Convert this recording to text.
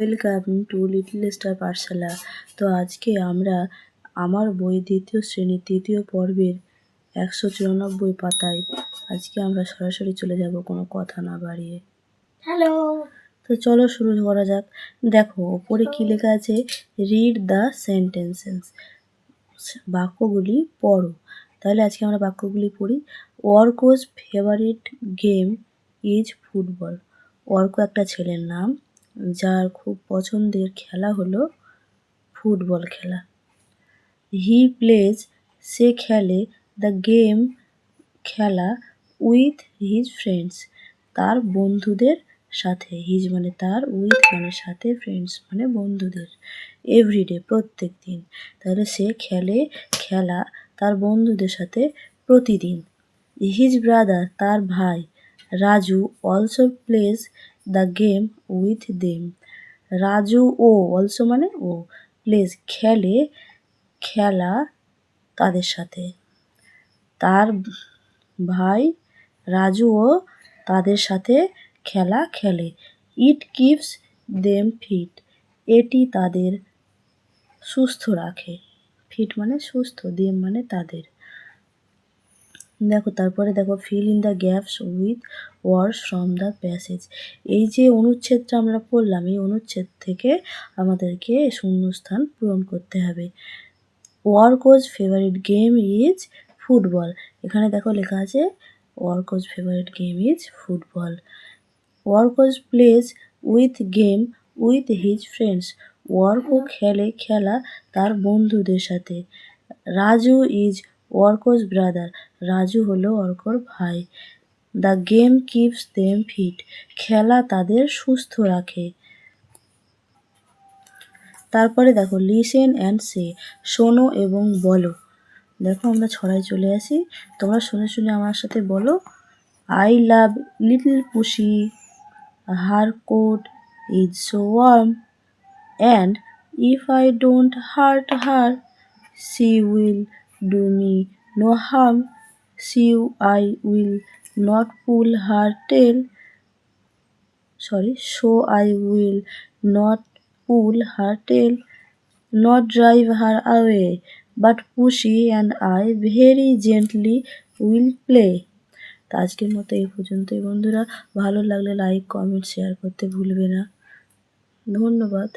Welcome to little star পাঠশালা। তো আজকে আমরা আমার বই দ্বিতীয় শ্রেণির তৃতীয় পর্বের একশো চুরানব্বই পাতায় আজকে আমরা সরাসরি চলে যাব কোনো কথা না বাড়িয়ে। হ্যালো তো চলো শুরু করা যাক। দেখো ওপরে কী লেখা আছে? রিড দ্য সেন্টেন্সেস বাক্যগুলি পড়ো। তাহলে আজকে আমরা বাক্যগুলি পড়ি। Arko's favourite game is football. Arko একটা ছেলের নাম। যার খুব পছন্দের খেলা হলো ফুটবল খেলা। হি প্লেজ সে খেলে দ্য গেম খেলা উইথ হিজ ফ্রেন্ডস তার বন্ধুদের সাথে। হিজ মানে তার উইথ মানে সাথে ফ্রেন্ডস মানে বন্ধুদের। এভরিডে প্রত্যেক দিন। তাহলে সে খেলে, খেলা তার বন্ধুদের সাথে প্রতিদিন। হিজ ব্রাদার তার ভাই, Raju also plays the game with them Raju O also মানে ও প্লেজ খেলে, খেলা তাদের সাথে। তার ভাই রাজুও তাদের সাথে খেলা খেলে। ইট কিপস দেম ফিট এটি তাদের সুস্থ রাখে। ফিট মানে সুস্থ দেম মানে তাদের। দেখো, তারপরে দেখো fill in the gaps with words from the passage এই যে অনুচ্ছেদটা আমরা পড়লাম, এই অনুচ্ছেদ থেকে আমাদেরকে শূন্যস্থান পূরণ করতে হবে। Arko's favourite game is football এখানে দেখো লেখা আছে Arko's favourite game is football Arko's plays with game with his friends ওয়ার্কও খেলে, খেলা তার বন্ধুদের সাথে। রাজু ইজ ওয়ার্কোজ ব্রাদার, রাজু হলো অর্কর ভাই। The game keeps them fit, খেলা তাদের সুস্থ রাখে। তারপরে দেখো, লিসেন অ্যান্ড সে, শোনো এবং বলো। দেখো, আমরা ছড়ায় চলে আসি। তোমরা শুনে শুনে আমার সাথে বলো। I love little pussy her coat is so warm and if I don't hurt her she will do me no harm she I will not pull her tail sorry so I will not pull her tail not drive her away but pussy and I very gently will play তো আজকের মতো এই পর্যন্তই, বন্ধুরা। ভালো লাগলে like comment share করতে ভুলবে না। ধন্যবাদ।